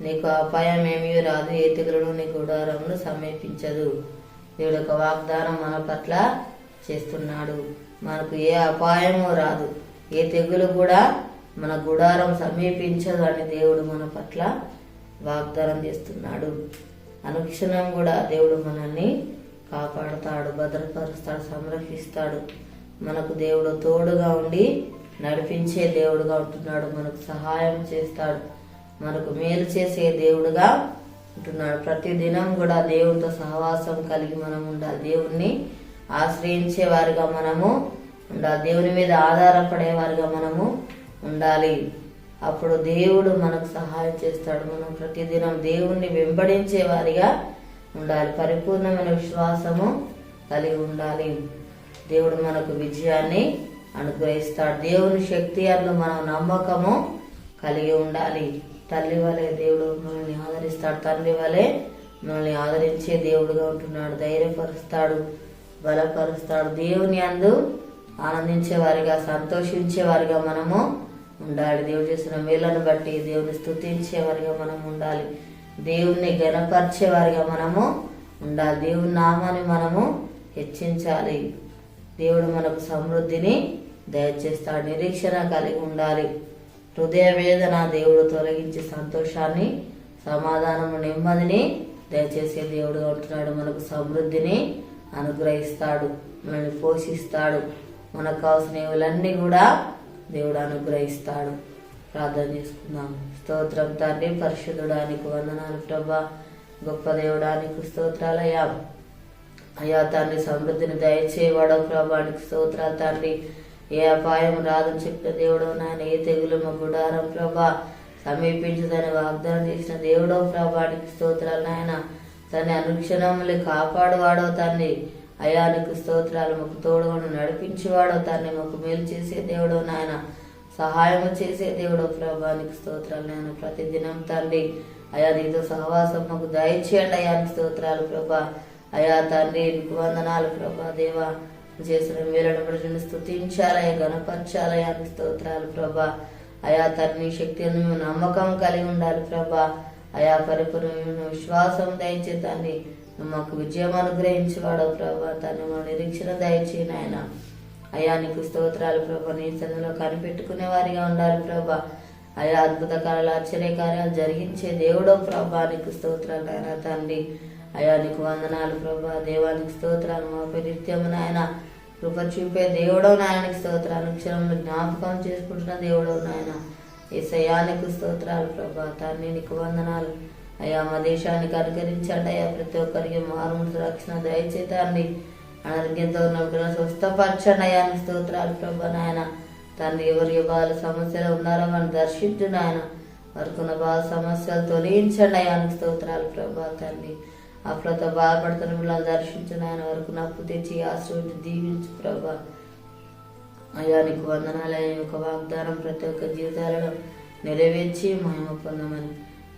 నీకు అపాయం ఏమీ రాదు ఏ తెగులు నీ గుడారమును సమీపించదు. దేవుడు ఒక వాగ్దానం మన పట్ల చేస్తున్నాడు. మనకు ఏ అపాయము రాదు. ఏ తెగులు కూడా మన గుడారం సమీపించదు అని దేవుడు మన పట్ల వాగ్దానం చేస్తున్నాడు. అనుక్షణం కూడా దేవుడు మనల్ని కాపాడుతాడు భద్రపరుస్తాడు సంరక్షిస్తాడు. మనకు దేవుడు తోడుగా ఉండి నడిపించే దేవుడుగా ఉంటున్నాడు. మనకు సహాయం చేస్తాడు. మనకు మేలు చేసే దేవుడుగా ఉంటున్నాడు. ప్రతి దినం కూడా దేవుడితో సహవాసం కలిగి మనం ఉండాలి. దేవుణ్ణి ఆశ్రయించే వారిగా మనము ఉండాలి. దేవుని మీద ఆధారపడే వారిగా మనము ఉండాలి. అప్పుడు దేవుడు మనకు సహాయం చేస్తాడు. మనం ప్రతిదినం దేవుణ్ణి వెంబడించే వారిగా ఉండాలి. పరిపూర్ణమైన విశ్వాసము కలిగి ఉండాలి. దేవుడు మనకు విజయాన్ని అనుగ్రహిస్తాడు. దేవుని శక్తి అన్న మనం నమ్మకము కలిగి ఉండాలి. తల్లి వలె దేవుడు మనల్ని ఆదరిస్తాడు. తండ్రి వలె మనల్ని ఆదరించే దేవుడుగా ఉంటున్నాడు. ధైర్యపరుస్తాడు. బలపరుస్తాడు. దేవుని అందు ఆనందించే వారిగా సంతోషించే వారిగా మనము ఉండాలి. దేవుడు చేసిన మేలను బట్టి దేవుని స్తుతించే వారిగా మనం ఉండాలి. దేవుణ్ణి గణపరిచే వారిగా మనము ఉండాలి. దేవుని నామాన్ని మనము హెచ్చించాలి. దేవుడు మనకు సమృద్ధిని దయచేస్తాడు. నిరీక్షణ కలిగి ఉండాలి. హృదయ వేదన దేవుడు తొలగించి సంతోషాన్ని సమాధానము నెమ్మదిని దయచేసే దేవుడుగా ఉంటున్నాడు మనకు సమృద్ధిని అనుగ్రహిస్తాడు. మనల్ని పోషిస్తాడు. మనకు కావాల్సినవన్నీ కూడా దేవుడు అనుగ్రహిస్తాడు. ప్రార్థన చేసుకుందాం. స్తోత్రం తండ్రి పరిశుద్ధుడానికి వందనాలు ప్రభా. గొప్ప దేవుడానికి స్తోత్రాలయ్యా. అయ్యా తండ్రి సమృద్ధిని దయచేవాడో ప్రభానికి స్తోత్రాలు తండ్రి. ఏ అపాయం రాదని చెప్పిన దేవుడు నాయన ఏ తెగులు మా గుడారం ప్రభా? సమీపించదని వాగ్దానం చేసిన దేవుడో ప్రభానికి స్తోత్రాలు నాయన. తన అనుక్షణములు కాపాడువాడో తన్ని. అయానికి స్తోత్రాలు మాకు తోడుగా నడిపించేవాడో తండ్రి మాకు మేలు చేసే దేవుడో నాయన. సహాయం చేసే దేవుడో ప్రభానికి స్తోత్రాలు నాయన ప్రతిదినం తండ్రి అయా నీతో సహవాసం మాకు దయచేయండి. అయానికి స్తోత్రాలు ప్రభా. అయా తండ్రి నీకు వందనాలు ప్రభా దేవా. చేసిన మేలను ప్రజలను స్థుతించాలయ స్తుతించాలయ అని స్తోత్రాలు ప్రభా. అయా తన్ని శక్తిని నమ్మకం కలిగి ఉండాలి ప్రభా. అయా పరిపూర్ణ విశ్వాసం దయచే తండ్రి మాకు విజయం అనుగ్రహించేవాడు ప్రభా. తను మా నిరీక్షణ దయచే నాయన. అయా నీకు స్తోత్రాలు ప్రభా. నీ సన్నిలో కనిపెట్టుకునే వారిగా ఉండాలి ప్రభా. అయా అద్భుత కార్యాలు ఆశ్చర్య కార్యాలు జరిగించే దేవుడో ప్రభా. నీకు స్తోత్రాలు నాయన తండ్రి అయ్యా నీకు వందనాలు ప్రభా. దేవానికి స్తోత్రాలు మా నిత్యము నాయన. కృప చూపే దేవుడవు నాయనకి స్తోత్రాలు. క్షణంలో జ్ఞాపకం చేసుకుంటున్న దేవుడవు నాయన. ఈ సయానికి స్తోత్రాలు ప్రభా. తండ్రి నీకు వందనాలు. అయ్యా మా దేశానికి అనుకరించండి అయ్యా. ప్రతి ఒక్కరికి మారుమూడు రక్షణ దయచేతండి అనారోగ్యంతో ఉన్న బిడ్డలను స్వస్థపరచండి అయ్యా. స్తోత్రాలు ప్రభా నాయన. తండ్రి ఎవరి బాల సమస్యలు ఉన్నారో మనం దర్శించు నాయన. వరకున్న బాధ సమస్యలు తొలగించండి అయ్యా. స్తోత్రాలు ప్రభా తండ్రి. అప్పులతో బాధపడుతున్న పిల్లలు దర్శించు ఆయన వరకు నప్పు తెచ్చి ఆశ్రయించి దీవించు ప్రభా. అయ్యా నీకు వందనాలయ యొక్క వాగ్దానం ప్రతి ఒక్క జీవితాలలో నెరవేర్చి మహిమ పొందమని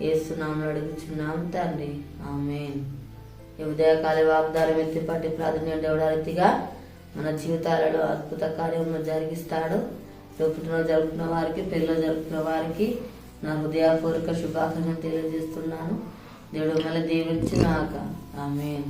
ఏస్తున్నాము అడుగుచున్నాం తండ్రి. ఆమె ఉదయకాల వాగ్దానం ఎత్తిపట్టి ప్రాధాన్యం దేవుడారీతిగా మన జీవితాలలో అద్భుత కార్యములు జరిగిస్తాడు. పుట్టినరోజు జరుపుకున్న వారికి పెళ్ళిలో జరుపుకున్న వారికి నా హృదయపూర్వక శుభాకాంక్షలు తెలియజేస్తున్నాను. దేవుడు మళ్ళీ దీవించినాక. ఆమె